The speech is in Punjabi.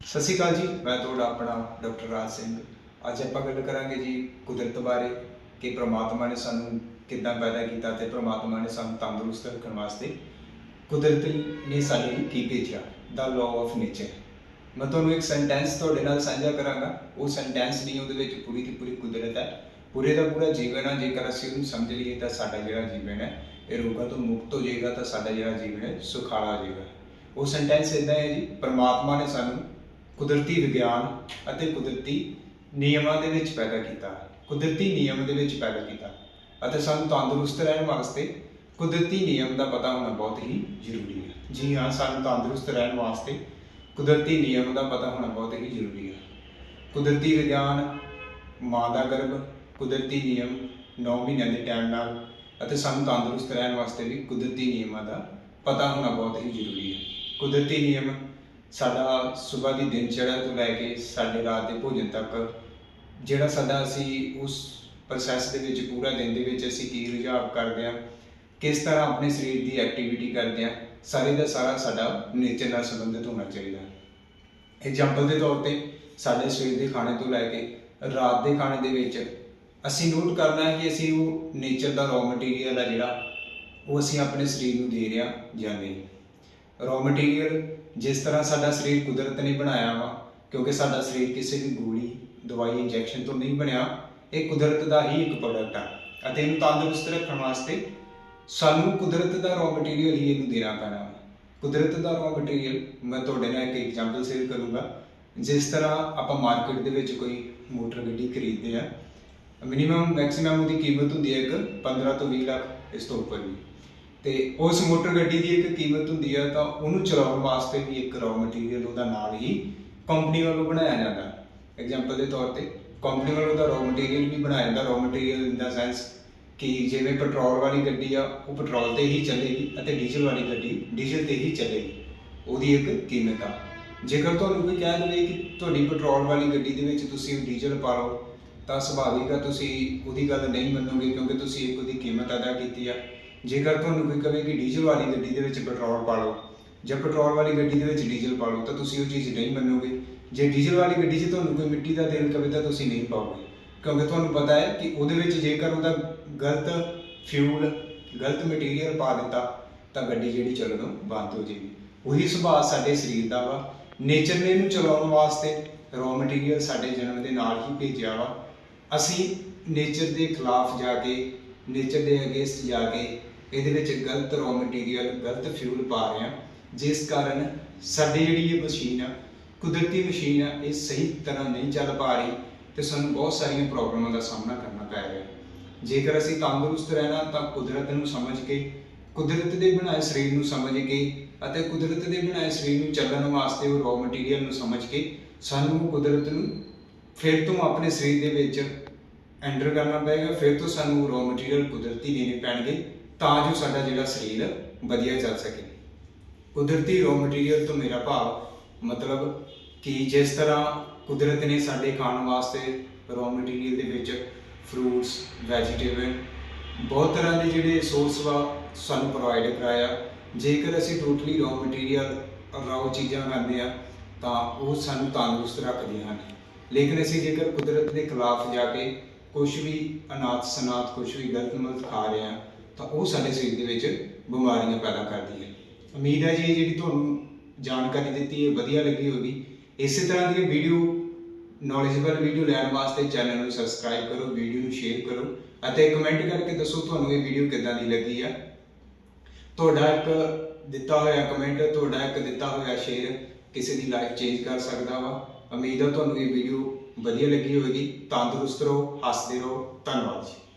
ਸਤਿ ਸ਼੍ਰੀ ਅਕਾਲ ਜੀ। ਮੈਂ ਤੁਹਾਡਾ ਆਪਣਾ ਡਾਕਟਰ ਰਾਜ ਸਿੰਘ। ਅੱਜ ਆਪਾਂ ਗੱਲ ਕਰਾਂਗੇ ਜੀ ਕੁਦਰਤ ਬਾਰੇ ਕਿ ਪ੍ਰਮਾਤਮਾ ਨੇ ਸਾਨੂੰ ਕਿੱਦਾਂ ਪੈਦਾ ਕੀਤਾ ਤੇ ਪ੍ਰਮਾਤਮਾ ਨੇ ਸਾਨੂੰ ਤੰਦਰੁਸਤ ਰੱਖਣ ਵਾਸਤੇ ਕੁਦਰਤ ਨੇ ਸਾਡੇ ਲਈ ਕੀ ਭੇਜਿਆ? ਦਾ ਲਾਅ ਆਫ ਨੇਚਰ ਮੈਂ ਤੁਹਾਨੂੰ ਇੱਕ ਸੈਂਟੈਂਸ ਤੁਹਾਡੇ ਨਾਲ ਸਾਂਝਾ ਕਰਾਂਗਾ। ਉਹ ਸੈਂਟੈਂਸ ਨਹੀਂ, ਉਹਦੇ ਵਿੱਚ ਪੂਰੀ ਦੀ ਪੂਰੀ ਕੁਦਰਤ ਹੈ। ਪੂਰੇ ਦਾ ਪੂਰਾ ਜੀਵਨ ਹੈ ਜੇਕਰ ਅਸੀਂ ਉਹਨੂੰ ਸਮਝ ਲਈਏ ਤਾਂ ਸਾਡਾ ਜਿਹੜਾ ਜੀਵਨ ਹੈ, ਇਹ ਰੋਗਾਂ ਤੋਂ ਮੁਕਤ ਹੋ ਜਾਏਗਾ ਤਾਂ ਸਾਡਾ ਜਿਹੜਾ ਜੀਵਨ ਹੈ, ਸੁਖਾਲਾ ਹੋ ਜਾਏਗਾ। ਉਹ ਸੈਂਟੈਂਸ ਇਦਾਂ ਹੈ ਜੀ, ਪ੍ਰਮਾਤਮਾ ਨੇ ਸਾਨੂੰ ਕੁਦਰਤੀ ਵਿਗਿਆਨ ਅਤੇ ਕੁਦਰਤੀ ਨਿਯਮਾਂ ਦੇ ਵਿੱਚ ਪੈਦਾ ਕੀਤਾ। ਕੁਦਰਤੀ ਨਿਯਮ ਦੇ ਵਿੱਚ ਪੈਦਾ ਕੀਤਾ। ਅਤੇ ਸਾਨੂੰ ਤੰਦਰੁਸਤ ਰਹਿਣ ਵਾਸਤੇ ਕੁਦਰਤੀ ਨਿਯਮ ਦਾ ਪਤਾ ਹੋਣਾ ਬਹੁਤ ਹੀ ਜ਼ਰੂਰੀ ਹੈ। ਜੀ ਹਾਂ, ਸਾਨੂੰ ਤੰਦਰੁਸਤ ਰਹਿਣ ਵਾਸਤੇ ਕੁਦਰਤੀ ਨਿਯਮ ਦਾ ਪਤਾ ਹੋਣਾ ਬਹੁਤ ਹੀ ਜ਼ਰੂਰੀ ਹੈ। ਕੁਦਰਤੀ ਵਿਗਿਆਨ, ਮਾਂ ਦਾ ਗਰਭ, ਕੁਦਰਤੀ ਨਿਯਮ 9 ਮਹੀਨਿਆਂ ਦੇ ਟਾਈਮ ਨਾਲ ਅਤੇ ਸਾਨੂੰ ਤੰਦਰੁਸਤ ਰਹਿਣ ਵਾਸਤੇ ਵੀ ਕੁਦਰਤੀ ਨਿਯਮਾਂ ਦਾ ਪਤਾ ਹੋਣਾ ਬਹੁਤ ਹੀ ਜ਼ਰੂਰੀ ਹੈ। ਕੁਦਰਤੀ ਨਿਯਮ ਸਾਡਾ ਸਵੇਰ ਦੀ ਦਿਨਚਰਿਆ ਤੋਂ ਲੈ ਕੇ ਸਾਡੇ ਰਾਤ ਦੇ ਭੋਜਨ ਤੱਕ, ਜਿਹੜਾ ਸਾਡਾ ਅਸੀਂ ਉਸ ਪ੍ਰੋਸੈਸ ਦੇ ਵਿੱਚ ਪੂਰਾ ਦਿਨ ਦੇ ਵਿੱਚ ਅਸੀਂ ਕੀ ਰੁਝਾਵ ਕਰਦੇ ਹਾਂ, ਕਿਸ ਤਰ੍ਹਾਂ ਆਪਣੇ ਸਰੀਰ ਦੀ ਐਕਟੀਵਿਟੀ ਕਰਦੇ ਹਾਂ, ਸਾਰੇ ਦਾ ਸਾਰਾ ਸਾਡਾ ਨੇਚਰ ਨਾਲ ਸੰਬੰਧਿਤ ਹੋਣਾ ਚਾਹੀਦਾ ਐਗਜ਼ਾਮਪਲ ਦੇ ਤੌਰ ਤੇ ਸਾਡੇ ਸਵੇਰ ਦੇ ਖਾਣੇ ਤੋਂ ਲੈ ਕੇ ਰਾਤ ਦੇ ਖਾਣੇ ਦੇ ਵਿੱਚ ਅਸੀਂ ਨੋਟ ਕਰਨਾ ਹੈ ਕਿ ਅਸੀਂ ਉਹ ਨੇਚਰ ਦਾ ਰॉ ਮਟੀਰੀਅਲ ਆ ਜਿਹੜਾ, ਉਹ ਅਸੀਂ ਆਪਣੇ ਸਰੀਰ ਨੂੰ ਦੇ ਰਹੇ ਹਾਂ ਜਾਂ ਨਹੀਂ। ਰॉ ਮਟੀਰੀਅਲ ਜਿਸ ਤਰ੍ਹਾਂ ਸਾਡਾ ਸਰੀਰ ਕੁਦਰਤ ਨੇ ਬਣਾਇਆ ਵਾ, ਕਿਉਂਕਿ ਸਾਡਾ ਸਰੀਰ ਕਿਸੇ ਵੀ ਗੋਲੀ, ਦਵਾਈ ਇੰਜੈਕਸ਼ਨ ਤੋਂ ਨਹੀਂ ਬਣਿਆ, ਇਹ ਕੁਦਰਤ ਦਾ ਹੀ ਇੱਕ ਪ੍ਰੋਡਕਟ ਆ। ਅਤੇ ਇਹਨੂੰ ਤੰਦਰੁਸਤ ਰੱਖਣ ਵਾਸਤੇ ਸਾਨੂੰ ਕੁਦਰਤ ਦਾ ਰॉ ਮਟੀਰੀਅਲ ਹੀ ਇਹਨੂੰ ਦੇਣਾ ਪੈਣਾ ਵਾ। ਕੁਦਰਤ ਦਾ ਰॉ ਮਟੀਰੀਅਲ ਮੈਂ ਤੁਹਾਡੇ ਨਾਲ ਇੱਕ ਐਗਜ਼ਾਮਪਲ ਸ਼ੇਅਰ ਕਰੂੰਗਾ। ਜਿਸ ਤਰ੍ਹਾਂ ਆਪਾਂ ਮਾਰਕੀਟ ਦੇ ਵਿੱਚ ਕੋਈ ਮੋਟਰ ਗੱਡੀ ਖਰੀਦਦੇ ਆ ਮਿਨੀਮਮ ਮੈਕਸਿਮਮ ਉਹਦੀ ਕੀਮਤ ਹੁੰਦੀ ਹੈ ਇੱਕ 15 ਤੋਂ 20 ਲੱਖ ਇਸ ਤੋਂ ਉੱਪਰ ਵੀ ਤੇ ਉਸ ਮੋਟਰ ਗੱਡੀ ਦੀ ਇੱਕ ਕੀਮਤ ਹੁੰਦੀ ਹੈ ਤਾਂ ਉਹਨੂੰ ਚਲਾਉਣ ਵਾਸਤੇ ਵੀ ਇੱਕ ਰॉ ਮਟੀਰੀਅਲ ਉਹਦਾ ਨਾਲ ਹੀ ਕੰਪਨੀ ਵੱਲੋਂ ਬਣਾਇਆ ਜਾਂਦਾ। ਐਗਜ਼ਾਮਪਲ ਦੇ ਤੌਰ ਤੇ ਕੰਪਨੀ ਵੱਲੋਂ ਦਾ ਰॉ ਮਟੀਰੀਅਲ ਵੀ ਬਣਾਇਆ ਜਾਂਦਾ। Raw material in the sense ਕਿ ਜਿਵੇਂ ਪੈਟਰੋਲ ਵਾਲੀ ਗੱਡੀ ਆ, ਉਹ ਪੈਟਰੋਲ ਤੇ ਹੀ ਚੱਲੇਗੀ ਅਤੇ ਡੀਜ਼ਲ ਵਾਲੀ ਗੱਡੀ ਡੀਜ਼ਲ ਤੇ ਹੀ ਚੱਲੇਗੀ। ਉਹਦੀ ਇੱਕ ਕੀਮਤ ਆ। ਜੇਕਰ ਤੁਹਾਨੂੰ ਕੋਈ ਕਹਿ ਦੇਵੇ ਕਿ ਤੁਹਾਡੀ ਪੈਟਰੋਲ ਵਾਲੀ ਗੱਡੀ ਦੇ ਵਿੱਚ ਤੁਸੀਂ ਡੀਜ਼ਲ ਪਾ ਲਓ, ਤਾਂ ਸੁਭਾਵਿਕ ਆ, ਤੁਸੀਂ ਉਹਦੀ ਗੱਲ ਨਹੀਂ ਮੰਨੋਗੇ ਕਿਉਂਕਿ ਤੁਸੀਂ ਇੱਕ ਉਹਦੀ ਕੀਮਤ ਅਦਾ ਕੀਤੀ ਆ। ਜੇਕਰ ਤੁਹਾਨੂੰ ਕੋਈ ਕਹੇ ਕਿ ਡੀਜ਼ਲ ਵਾਲੀ ਗੱਡੀ ਦੇ ਵਿੱਚ ਪੈਟਰੋਲ ਪਾ ਲਓ, ਜਾਂ ਪੈਟਰੋਲ ਵਾਲੀ ਗੱਡੀ ਦੇ ਵਿੱਚ ਡੀਜ਼ਲ ਪਾ ਲਓ, ਤਾਂ ਤੁਸੀਂ ਉਹ ਚੀਜ਼ ਨਹੀਂ ਮੰਨੋਗੇ। ਜੇ ਡੀਜ਼ਲ ਵਾਲੀ ਗੱਡੀ 'ਚ ਤੁਹਾਨੂੰ ਕੋਈ ਮਿੱਟੀ ਦਾ ਤੇਲ ਕਵੇ ਤਾਂ ਤੁਸੀਂ ਨਹੀਂ ਪਾਓਗੇ। ਕਿਉਂਕਿ ਤੁਹਾਨੂੰ ਪਤਾ ਹੈ ਕਿ ਉਹਦੇ ਵਿੱਚ ਜੇਕਰ ਉਹਦਾ ਗਲਤ ਫਿਊਲ ਗਲਤ ਮਟੀਰੀਅਲ ਪਾ ਦਿੱਤਾ, ਤਾਂ ਗੱਡੀ ਜਿਹੜੀ ਚੱਲਣੋਂ ਬੰਦ ਹੋ ਜਾਏਗੀ। ਉਹੀ ਸੁਭਾਅ ਸਾਡੇ ਸਰੀਰ ਦਾ ਵਾ। ਨੇਚਰ ਨੇ ਇਹਨੂੰ ਚਲਾਉਣ ਵਾਸਤੇ ਰॉ ਮਟੀਰੀਅਲ ਸਾਡੇ ਜਨਮ ਦੇ ਨਾਲ ਹੀ ਭੇਜਿਆ ਵਾ। ਅਸੀਂ ਨੇਚਰ ਦੇ ਖਿਲਾਫ ਜਾ ਕੇ ਨੇਚਰ ਦੇ ਅਗੇਂਸਟ ਜਾ ਕੇ ਇਹਦੇ ਵਿੱਚ ਗਲਤ ਰॉ ਮਟੀਰੀਅਲ ਗਲਤ ਫਿਊਲ ਪਾ ਰਹੇ ਹਾਂ। ਜਿਸ ਕਾਰਨ ਸਾਡੀ ਜਿਹੜੀ ਇਹ ਮਸ਼ੀਨ ਆ, ਕੁਦਰਤੀ ਮਸ਼ੀਨ ਆ, ਇਹ ਸਹੀ ਤਰ੍ਹਾਂ ਨਹੀਂ ਚੱਲ ਪਾ ਰਹੀ ਤੇ ਸਾਨੂੰ ਬਹੁਤ ਸਾਰੀਆਂ ਪ੍ਰੋਬਲਮਾਂ ਦਾ ਸਾਹਮਣਾ ਕਰਨਾ ਪੈ ਰਿਹਾ। ਜੇਕਰ ਅਸੀਂ ਤੰਦਰੁਸਤ ਰਹਿਣਾ ਤਾਂ ਕੁਦਰਤ ਨੂੰ ਸਮਝ ਕੇ, ਕੁਦਰਤ ਦੇ ਬਣਾਏ ਸਰੀਰ ਨੂੰ ਸਮਝ ਕੇ ਅਤੇ ਕੁਦਰਤ ਦੇ ਬਣਾਏ ਸਰੀਰ ਨੂੰ ਚੱਲਣ ਵਾਸਤੇ ਉਹ ਰॉ ਮਟੀਰੀਅਲ ਨੂੰ ਸਮਝ ਕੇ ਸਾਨੂੰ ਕੁਦਰਤ ਨੂੰ ਫਿਰ ਤੋਂ ਆਪਣੇ ਸਰੀਰ ਦੇ ਵਿੱਚ ਐਂਟਰ ਕਰਨਾ ਪਏਗਾ। ਫਿਰ ਤੋਂ ਸਾਨੂੰ ਰॉ ਮਟੀਰੀਅਲ ਕੁਦਰਤੀ ਦੇਣੇ ਪੈਣਗੇ। ਤਾਂ ਜੋ ਸਾਡਾ ਜਿਹੜਾ ਸਰੀਰ ਵਧੀਆ ਚੱਲ ਸਕੇ। ਕੁਦਰਤੀ ਰੋ ਮਟੀਰੀਅਲ ਤੋਂ ਮੇਰਾ ਭਾਵ ਮਤਲਬ ਕਿ ਜਿਸ ਤਰ੍ਹਾਂ ਕੁਦਰਤ ਨੇ ਸਾਡੇ ਖਾਣ ਵਾਸਤੇ ਰੋ ਮਟੀਰੀਅਲ ਦੇ ਵਿੱਚ ਫਰੂਟਸ ਵੈਜੀਟੇਬਲ ਬਹੁਤ ਤਰ੍ਹਾਂ ਦੇ ਜਿਹੜੇ ਸੋਰਸ ਵਾ, ਸਾਨੂੰ ਪ੍ਰੋਵਾਈਡ ਕਰਾਇਆ। ਜੇਕਰ ਅਸੀਂ ਟੋਟਲੀ ਰॉ ਮਟੀਰੀਅਲ ਰਾਓ ਚੀਜ਼ਾਂ ਖਾਂਦੇ ਆ ਤਾਂ ਉਹ ਸਾਨੂੰ ਤੰਦਰੁਸਤ ਰੱਖਦੀਆਂ ਹਨ। ਲੇਕਿਨ ਅਸੀਂ ਜੇਕਰ ਕੁਦਰਤ ਦੇ ਖਿਲਾਫ ਜਾ ਕੇ ਕੁਝ ਵੀ ਅਨਾਥ ਸਨਾਥ ਕੁਝ ਵੀ ਗਲਤ ਮਲਤ ਖਾ ਰਹੇ ਆ ਤਾਂ ਉਹ ਸਾਡੇ ਸਰੀਰ ਦੇ ਵਿੱਚ ਬਿਮਾਰੀਆਂ ਪੈਦਾ ਕਰਦੀ ਹੈ। ਉਮੀਦ ਹੈ ਜੀ ਇਹ ਜਿਹੜੀ ਤੁਹਾਨੂੰ ਜਾਣਕਾਰੀ ਦਿੱਤੀ ਹੈ, ਵਧੀਆ ਲੱਗੀ ਹੋਗੀ ਇਸੇ ਤਰ੍ਹਾਂ ਦੀ ਵੀਡੀਓ ਨੌਲੇਜਬਲ ਵੀਡੀਓ ਲੈਣ ਵਾਸਤੇ ਚੈਨਲ ਨੂੰ ਸਬਸਕ੍ਰਾਈਬ ਕਰੋ ਵੀਡੀਓ ਨੂੰ ਸ਼ੇਅਰ ਕਰੋ ਅਤੇ ਕਮੈਂਟ ਕਰਕੇ ਦੱਸੋ ਤੁਹਾਨੂੰ ਇਹ ਵੀਡੀਓ ਕਿੱਦਾਂ ਦੀ ਲੱਗੀ ਆ। ਤੁਹਾਡਾ ਇੱਕ ਦਿੱਤਾ ਹੋਇਆ ਕਮੈਂਟ ਤੁਹਾਡਾ ਇੱਕ ਦਿੱਤਾ ਹੋਇਆ ਸ਼ੇਅਰ ਕਿਸੇ ਦੀ ਲਾਈਫ ਚੇਂਜ ਕਰ ਸਕਦਾ ਵਾ। ਉਮੀਦ ਹੈ ਤੁਹਾਨੂੰ ਇਹ ਵੀਡੀਓ ਵਧੀਆ ਲੱਗੀ ਹੋਵੇਗੀ। ਤੰਦਰੁਸਤ ਰਹੋ, ਹੱਸਦੇ ਰਹੋ। ਧੰਨਵਾਦ ਜੀ।